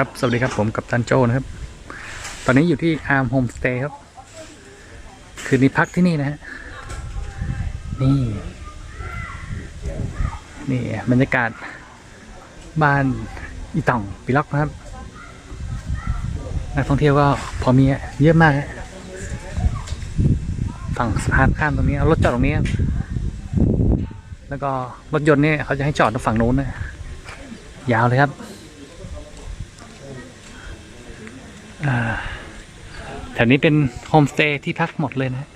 ครับสวัสดีครับผมกับตันโจนะครับ ตอนนี้อยู่ที่อาร์มโฮมสเตย์ครับ คืนนี้พักที่นี่นะฮะนี่ นี่บรรยากาศบ้านอีต่องปีล็อกนะครับนักท่องเที่ยวก็พอมีเยอะมากฮะฝั่งสะพานข้ามตรงนี้เอารถจอดตรงนี้ แล้วก็รถยนต์เนี่ยเขาจะให้จอดตรงฝั่งโน้นนะยาวเลยครับ อ่า แถวนี้เป็นโฮมสเตย์ที่พักหมดเลยนะ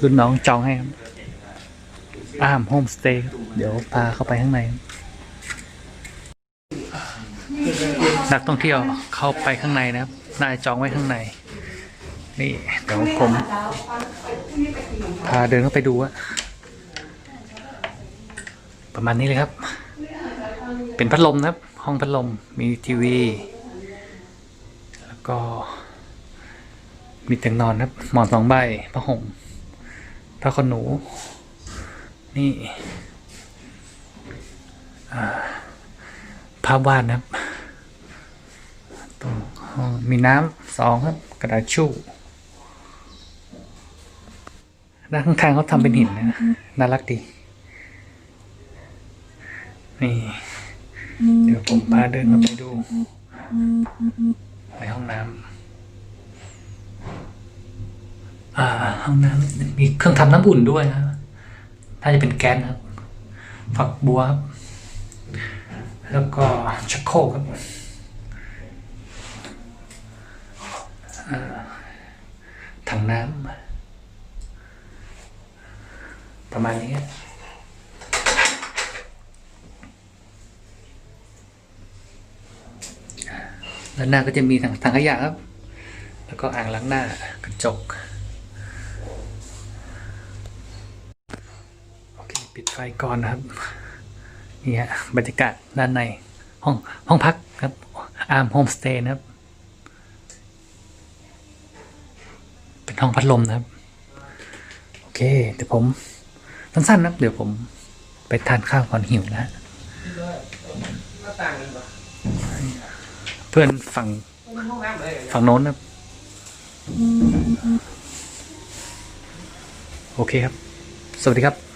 รุ่นน้องจองให้ครับอ้ามโฮมสเตย์เดี๋ยวพาเข้าไปข้างใน นักท่องเที่ยวเข้าไปข้างในนะครับนาจะจองไว้ข้างใน นี่เดี๋ยวผมพาเดินเข้าไปดูอะประมาณนี้เลยครับ เป็นพัดลมนะครับ ห้องพัดลมมีทีวี แล้วก็ มีเตียงนอนนะครับ หมอนสองใบผ้าห่มผ้าขนหนู นี่ภาพวาดนะครับตรงห้องมีน้ำสองครับ กระดาษชู่ด้านข้างๆเขาทำเป็นหินนะ น่ารักดี นี่ เดี๋ยวผมพาเดินเข้าไปดู ในห้องน้ำอ่า ห้องน้ำมีเครื่องทำน้ำอุ่นด้วยนะน่าจะเป็นแก๊สครับ ฝักบัวครับ แล้วก็ชักโครกครับถังน้ำประมาณนี้ครับ ด้านหน้าก็จะมีถังถังขยะครับ แล้วก็อ่างล้างหน้ากระจก โอเค ปิดไฟก่อนนะครับ นี่ฮะบรรยากาศด้านในห้องห้องพักครับ อาร์มโฮมสเตย์นะครับ เป็นห้องพัดลมนะครับ โอเค เดี๋ยวผมสั้นๆนะครับ เดี๋ยวผมไปทานข้าวก่อนหิวนะฮะ เพื่อนฝั่งฝั่งโน้นนะครับ โอเคครับ สวัสดีครับ